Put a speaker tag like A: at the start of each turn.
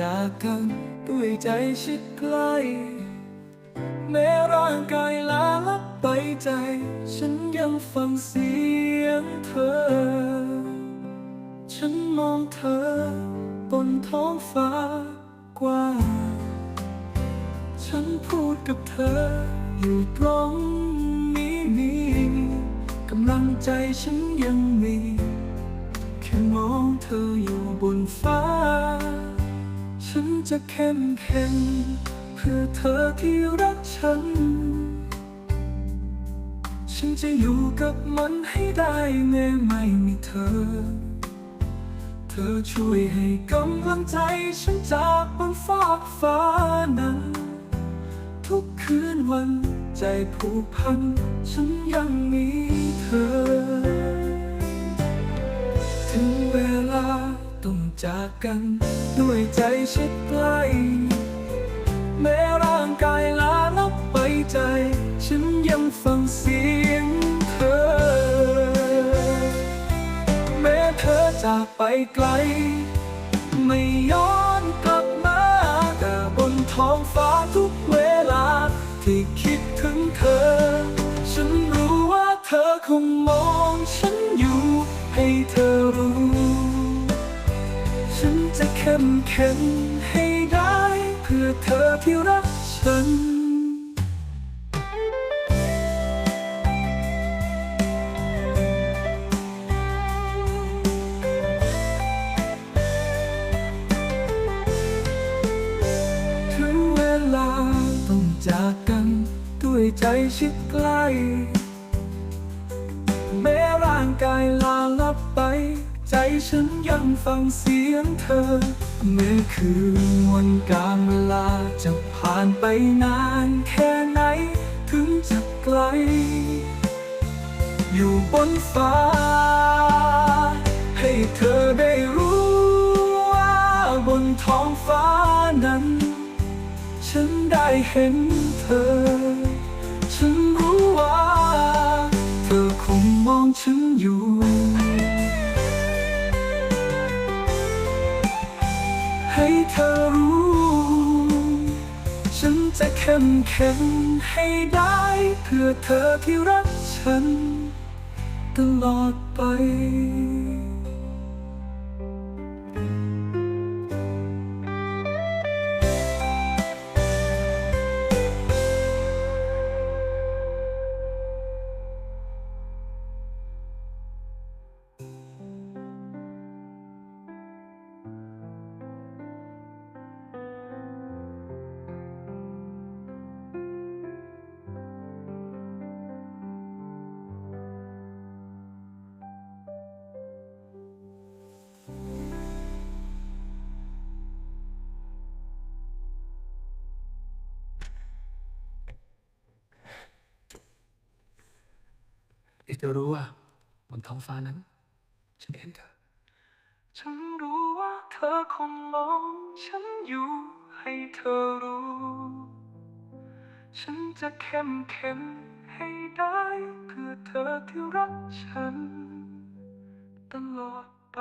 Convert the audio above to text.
A: จากกันด้วยใจชิดใกล้แม้ร่างกายลาลับไปใจ ฉันยังฟังเสียงเธอ ฉันมองเธอบนท้องฟ้ากว้างฉันพูดกับเธอ อยู่ตรงนี้นี่กำลังใจฉันยังมี แค่มองเธออยู่บนฟ้า จะเข้มแข็งเพื่อเธอที่รักฉัน ฉันจะอยู่กับมันให้ได้แม้ไม่มีเธอ เธอช่วยให้กำลังใจ ฉันจากบนฟากฟ้านั้นทุกคืนวันใจผูกพัน ฉันยังมีเธอ จากกันด้วยใจชิดใกล้แม้ร่างกายลาลับไปใจ ฉันยังฟังเสียงเธอ แม้เธอจากไปไกล เข้มแข็งให้ได้ เพื่อเธอที่รักฉัน ถึงเวลาต้องจากกัน ด้วยใจชิดใกล้ ฟังเสียงเธอ เมื่อคืนวันการเวลาจะผ่านไปนานแค่ไหน ถึงจะไกล อยู่บนฟ้า ให้เธอได้รู้ว่าบนท้องฟ้านั้น ฉันได้เห็นเธอ ฉันรู้ว่า ให้เธอรู้ ฉันจะเข้มแข็งให้ได้ เพื่อเธอที่รักฉัน ตลอดไป ที่จะรู้ว่าบนท้องฟ้านั้น ฉันเห็นเธอ ฉันรู้ว่าเธอคงมองฉันอยู่ให้เธอรู้ ฉันจะเข้มแข็งให้ได้เพื่อเธอที่รักฉัน ตลอดไป